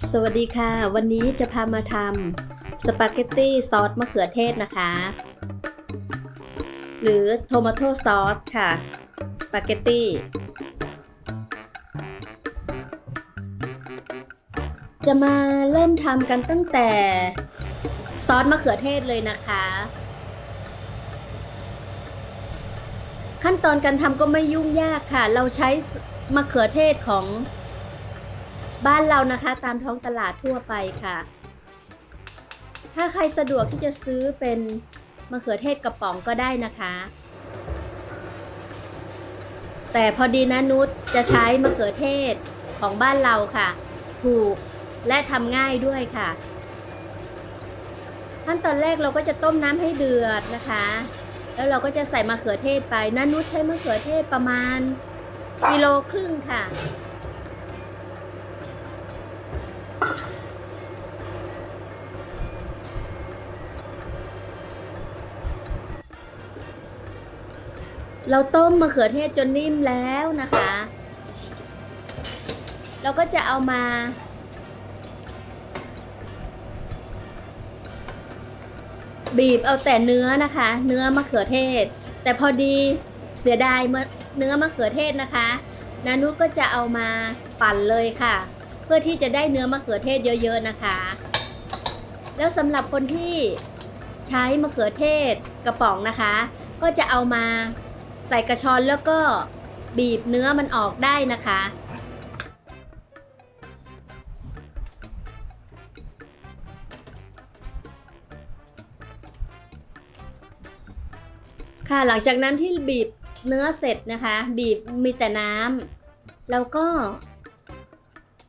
สวัสดีค่ะ วันนี้จะพามาทำสปาเกตตี้ซอสมะเขือเทศนะคะ หรือโทมาโตซอสค่ะ สปาเกตตี้ จะมาเริ่มทำกันตั้งแต่ซอสมะเขือเทศเลยนะคะ ขั้นตอนการทำก็ไม่ยุ่งยากค่ะ เราใช้มะเขือเทศของ บ้านเรานะคะตามท้องตลาดทั่วไปค่ะ ถ้าใครสะดวกที่จะซื้อเป็นมะเขือเทศกระป๋องก็ได้นะคะ แต่พอดีนะนุชจะใช้มะเขือเทศของบ้านเราค่ะ ถูกและทำง่ายด้วยค่ะ ขั้นตอนแรกเราก็จะต้มน้ำให้เดือดนะคะ แล้วเราก็จะใส่มะเขือเทศไปนันนุชใช้มะเขือเทศประมาณกิโลครึ่งค่ะ เราต้มมะเขือเทศจนนิ่มแล้วนะคะ เราก็จะเอามา บีบเอาแต่เนื้อนะคะ เนื้อมะเขือเทศ แต่พอดีเสียดายเนื้อมะเขือเทศนะคะนานุก็จะเอามาปั่นเลยค่ะ เพื่อที่จะได้เนื้อมะเขือเทศเยอะๆนะคะ แล้วสำหรับคนที่ใช้มะเขือเทศกระป๋องนะคะ ก็จะเอามา ส่กระชอนแล้วก็บีบเนื้อมันออกได้นะคะ ค่ะหลังจากนั้นที่บีบเนื้อเสร็จนะคะ บีบมีแต่น้ำแล้วก็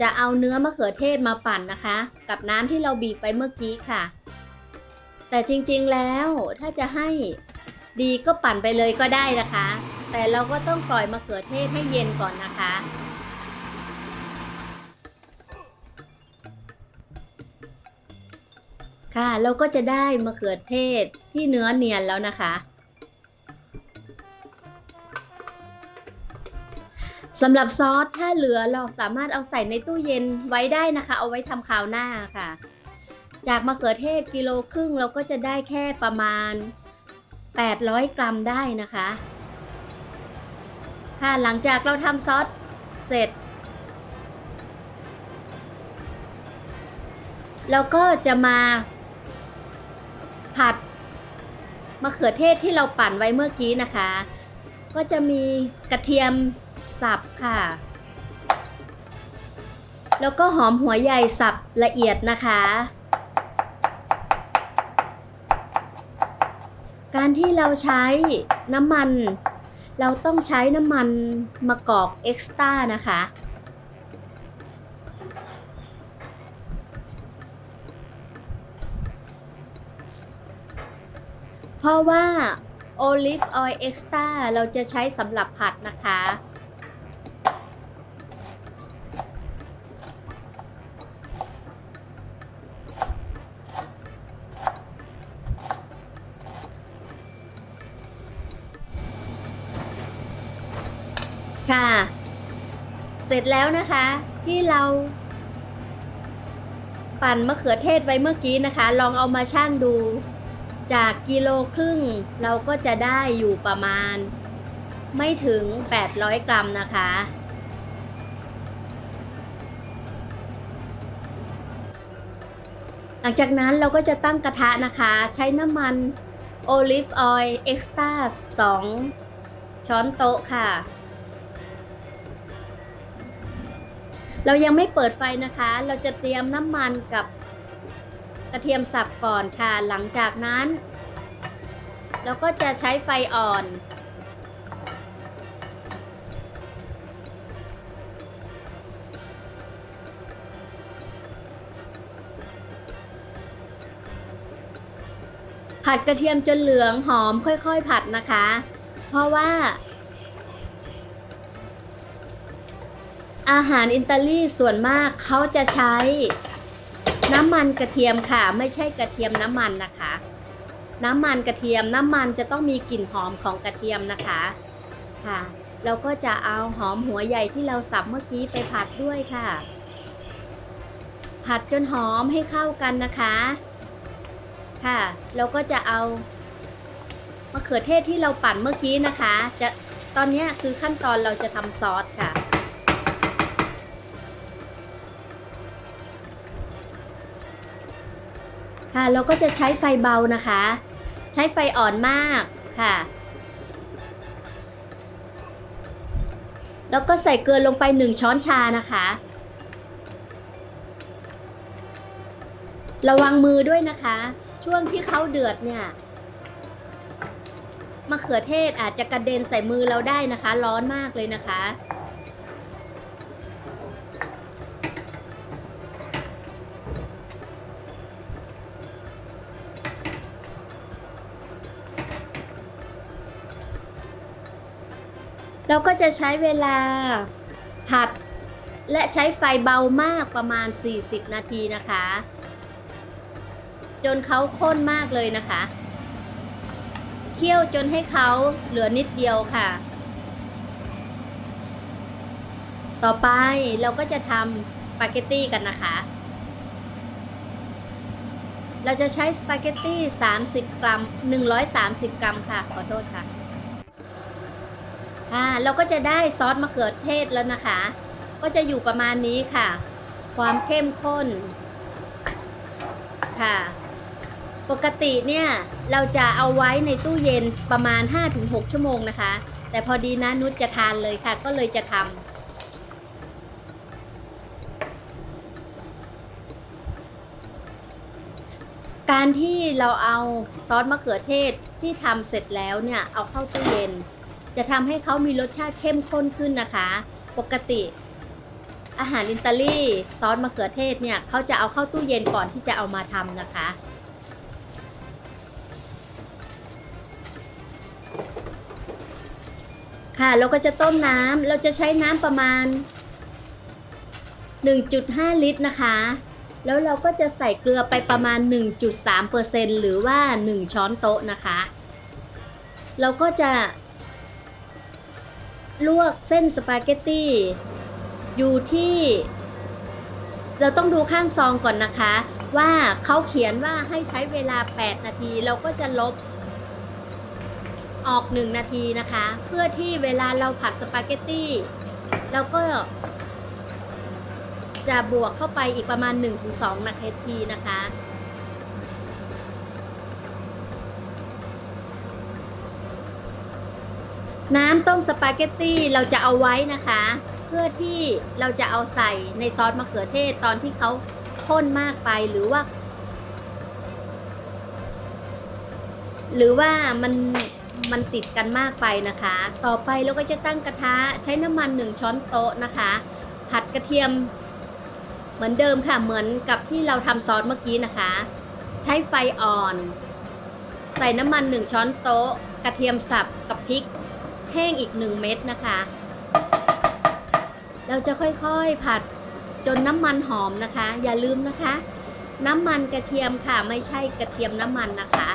จะเอาเนื้อมะเขือเทศมาปั่นนะคะ กับน้ำที่เราบีบไปเมื่อกี้ค่ะ แต่จริงๆแล้วถ้าจะให้ ดีก็ปั่นไปเลยก็ได้นะคะ แต่เราก็ต้องปล่อยมะเขือเทศให้เย็นก่อนนะคะ ค่ะเราก็จะได้มะเขือเทศที่เนื้อเนียนแล้วนะคะสำหรับซอสถ้าเหลือเราสามารถเอาใส่ในตู้เย็นไว้ได้นะคะ เอาไว้ทำคราวหน้าค่ะ จากมะเขือเทศกิโลครึ่งเราก็จะได้แค่ประมาณ 800 กรัมได้นะคะ ค่ะหลังจากเราทำซอสเสร็จ เราก็จะมา ผัดมะเขือเทศที่เราปั่นไว้เมื่อกี้นะคะ ก็จะมีกระเทียมสับค่ะ แล้วก็หอมหัวใหญ่สับละเอียดนะคะ การที่เราใช้น้ำมัน เราต้องใช้น้ำมันมะกอกเอ็กซ์ต้านะคะ เพราะว่าโอลิฟออยล์เอ็กซ์ต้าเราจะใช้สำหรับผัดนะคะ เสร็จแล้วนะคะ ที่เรา ปั่นมะเขือเทศไว้เมื่อกี้นะคะ ลองเอามาชั่งดู จากกิโลครึ่ง เราก็จะได้อยู่ประมาณ ไม่ถึง 800 กรัมนะคะหลังจากนั้นเราก็จะตั้งกระทะนะคะ ใช้น้ำมันโอลิฟออยล์เอ็กซ์ตร้า2ช้อนโต๊ะค่ะ เรายังไม่เปิดไฟนะคะ เราจะเตรียมน้ำมันกับกระเทียมสับก่อนค่ะ หลังจากนั้นเราก็จะใช้ไฟอ่อน ผัดกระเทียมจนเหลืองหอมค่อยๆ ผัดนะคะ เพราะว่า อาหารอิตาลีส่วนมากเขาจะใช้น้ำมันกระเทียมค่ะ ไม่ใช่กระเทียมน้ำมันนะคะ น้ำมันกระเทียมน้ำมันจะต้องมีกลิ่นหอมของกระเทียมนะคะค่ะ เราก็จะเอาหอมหัวใหญ่ที่เราสับเมื่อกี้ไปผัดด้วยค่ะ ผัดจนหอมให้เข้ากันนะคะ ค่ะ เราก็จะเอามะเขือเทศที่เราปั่นเมื่อกี้นะคะ จะตอนนี้คือขั้นตอนเราจะทำซอสค่ะ ค่ะ เราก็จะใช้ไฟเบานะคะ ใช้ไฟอ่อนมากค่ะ แล้วก็ใส่เกลือลงไป 1 ช้อนชานะคะ ระวังมือด้วยนะคะ ช่วงที่เขาเดือดเนี่ยมะเขือเทศอาจจะกระเด็นใส่มือเราได้นะคะ ร้อนมากเลยนะคะ เราก็จะใช้เวลาผัด และใช้ไฟเบามากประมาณ 40 นาทีนะคะ จนเขาข้นมากเลยนะคะ เคี่ยวจนให้เขาเหลือนิดเดียวค่ะ ต่อไปเราก็จะทำสปาเกตตี้กันนะคะ เราจะใช้สปาเกตตี้ 30 กรัม 130 กรัมค่ะ ขอโทษค่ะ ค่ะเราก็จะได้ซอสมะเขือเทศแล้วนะคะ ก็จะอยู่ประมาณนี้ค่ะ ความเข้มข้นค่ะ ปกติเนี่ยเราจะเอาไว้ในตู้เย็นประมาณ 5-6 ชั่วโมงนะคะ แต่พอดีนะนุชจะทานเลยค่ะ ก็เลยจะทำการที่เราเอาซอสมะเขือเทศที่ทำเสร็จแล้วเนี่ย เอาเข้าตู้เย็น จะทำให้เขามีรสชาติเข้มข้นขึ้นนะคะ ปกติ อาหารอิตาลีซอสมะเขือเทศเนี่ยเขาจะเอาเข้าตู้เย็นก่อนที่จะเอามาทำนะคะค่ะเราก็จะต้มน้ำเราจะใช้น้ำประมาณ 1.5 ลิตรนะคะ แล้วเราก็จะใส่เกลือไปประมาณ 1.3%หรือว่า 1 ช้อนโต๊ะนะคะ เราก็จะ ลวกเส้นสปาเกตตี้อยู่ที่ เราต้องดูข้างซองก่อนนะคะ ว่าเขาเขียนว่าให้ใช้เวลา 8 นาที เราก็จะลบออก 1 นาทีนะคะ เพื่อที่เวลาเราผัดสปาเกตตี้เราก็ จะบวกเข้าไปอีกประมาณ 1-2 นาทีนะคะ น้ำต้มสปาเกตตี้เราจะเอาไว้นะคะ เพื่อที่เราจะเอาใส่ในซอสมะเขือเทศตอนที่เขาข้นมากไปหรือว่า หรือว่ามันมันติดกันมากไปนะคะ ต่อไปเราก็จะตั้งกระทะใช้น้ำมันหนึ่งช้อนโต๊ะนะคะ ผัดกระเทียมเหมือนเดิมค่ะเหมือนกับที่เราทำซอสเมื่อกี้นะคะ ใช้ไฟอ่อน ใส่น้ำมันหนึ่งช้อนโต๊ะ กระเทียมสับกับพริก แห้งอีก 1 เม็ดนะคะ เราจะค่อยๆผัดจนน้ำมันหอมนะคะ อย่าลืมนะคะ น้ำมันกระเทียมค่ะไม่ใช่กระเทียมน้ำมันนะคะ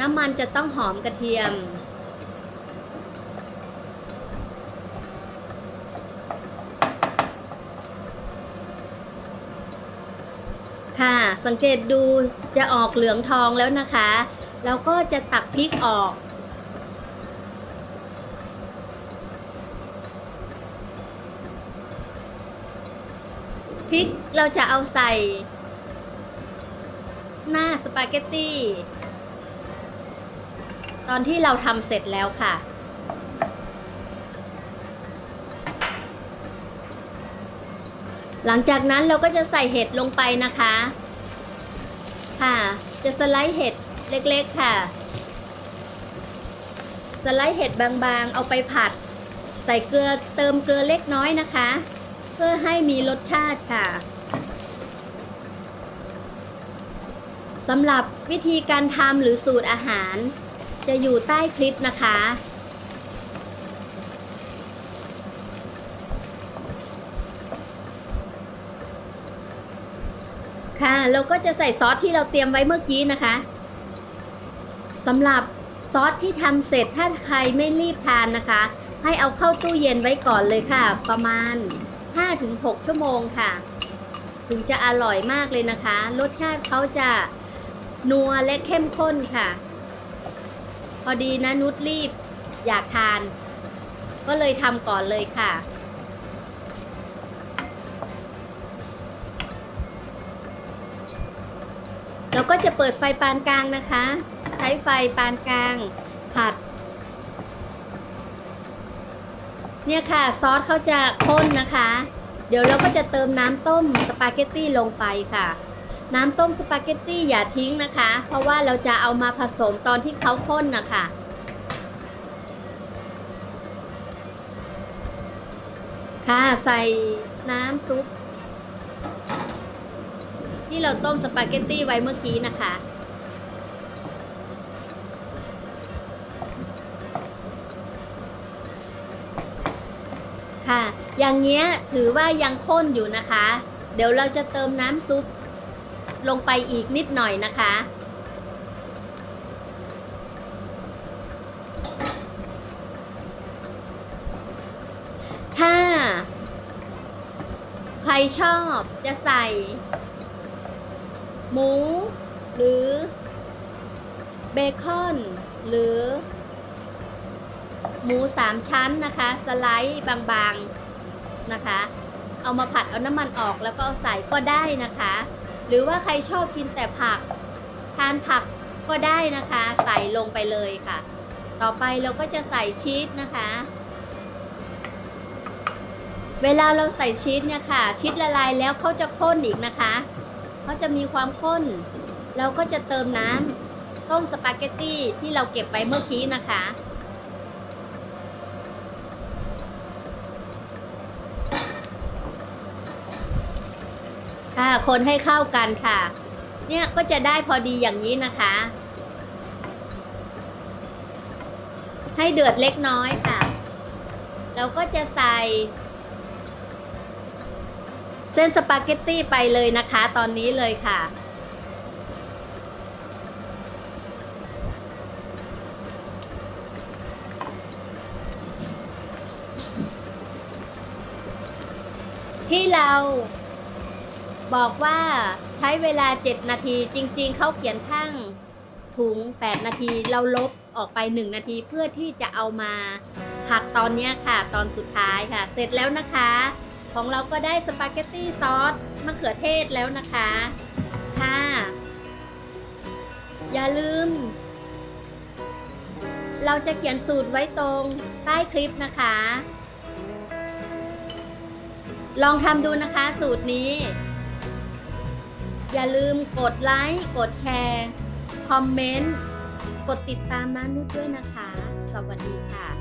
น้ำมันจะต้องหอมกระเทียม ค่ะสังเกตดูจะออกเหลืองทองแล้วนะคะ เราก็จะตักพริกออก พริก เราจะเอาใส่ หน้าสปาเกตตี้ ตอนที่เราทำเสร็จแล้วค่ะ หลังจากนั้นเราก็จะใส่เห็ดลงไปนะคะ ค่ะ จะสไลด์เห็ดเล็กๆค่ะ สไลด์เห็ดบางๆ เอาไปผัด ใส่เกลือเติมเกลือเล็กน้อยนะคะ เพื่อให้มีรสชาติค่ะสำหรับวิธีการทำหรือสูตรอาหาร จะอยู่ใต้คลิปนะคะ ค่ะ เราก็จะใส่ซอสที่เราเตรียมไว้เมื่อกี้นะคะสำหรับซอสที่ทำเสร็จถ้าใครไม่รีบทานนะคะ ให้เอาเข้าตู้เย็นไว้ก่อนเลยค่ะ ประมาณ 5-6 ชั่วโมงค่ะ ถึงจะอร่อยมากเลยนะคะ รสชาติเขาจะนัวและเข้มข้นค่ะ พอดีนะนุชรีบอยากทาน ก็เลยทำก่อนเลยค่ะ เราก็จะเปิดไฟปานกลางนะคะ ใช้ไฟปานกลางผัด เนี่ยค่ะซอสเขาจะข้นนะคะ เดี๋ยวเราก็จะเติมน้ำต้มสปาเกตตี้ลงไปค่ะ น้ำต้มสปาเกตตี้อย่าทิ้งนะคะ เพราะว่าเราจะเอามาผสมตอนที่เขาข้นนะคะค่ะใส่น้ำซุป ที่เราต้มสปาเกตตี้ไว้เมื่อกี้นะคะ ค่ะ อย่างเงี้ยถือว่ายังข้นอยู่นะคะ เดี๋ยวเราจะเติมน้ำซุปลงไปอีกนิดหน่อยนะคะ ถ้า ใครชอบจะใส่ หมู หรือ เบคอน หรือ หมูสามชั้นนะคะ สไลด์บางๆ นะคะ เอามาผัดเอาน้ำมันออกแล้วก็เอาใส่ก็ได้นะคะ หรือว่าใครชอบกินแต่ผัก ทานผักก็ได้นะคะ ใส่ลงไปเลยค่ะ ต่อไปเราก็จะใส่ชีสนะคะ เวลาเราใส่ชีสเนี่ยค่ะชีสละลายแล้วเขาจะข้นอีกนะคะเขาจะมีความข้น เราก็จะเติมน้ำต้มสปาเกตตี้ที่เราเก็บไปเมื่อกี้นะคะ ค่ะคนให้เข้ากันค่ะ เนี่ยก็จะได้พอดีอย่างนี้นะคะ ให้เดือดเล็กน้อยค่ะ เราก็จะใส่ เส้นสปาเกตตี้ไปเลยนะคะ ตอนนี้เลยค่ะที่เรา บอกว่าใช้เวลา 7 นาทีจริง ๆ เขาเขียนข้างถุง 8 นาทีเราลบออกไป 1 นาทีเพื่อที่จะเอามาผัดตอนนี้ค่ะ ตอนสุดท้ายค่ะ เสร็จแล้วนะคะ ของเราก็ได้สปาเกตตี้ซอสมะเขือเทศแล้วนะคะค่ะ อย่าลืม เราจะเขียนสูตรไว้ตรงใต้คลิปนะคะ ลองทำดูนะคะสูตรนี้ อย่าลืมกดไลค์ กดแชร์ คอมเมนต์ กดติดตามมานุษย์ด้วยนะคะ สวัสดีค่ะ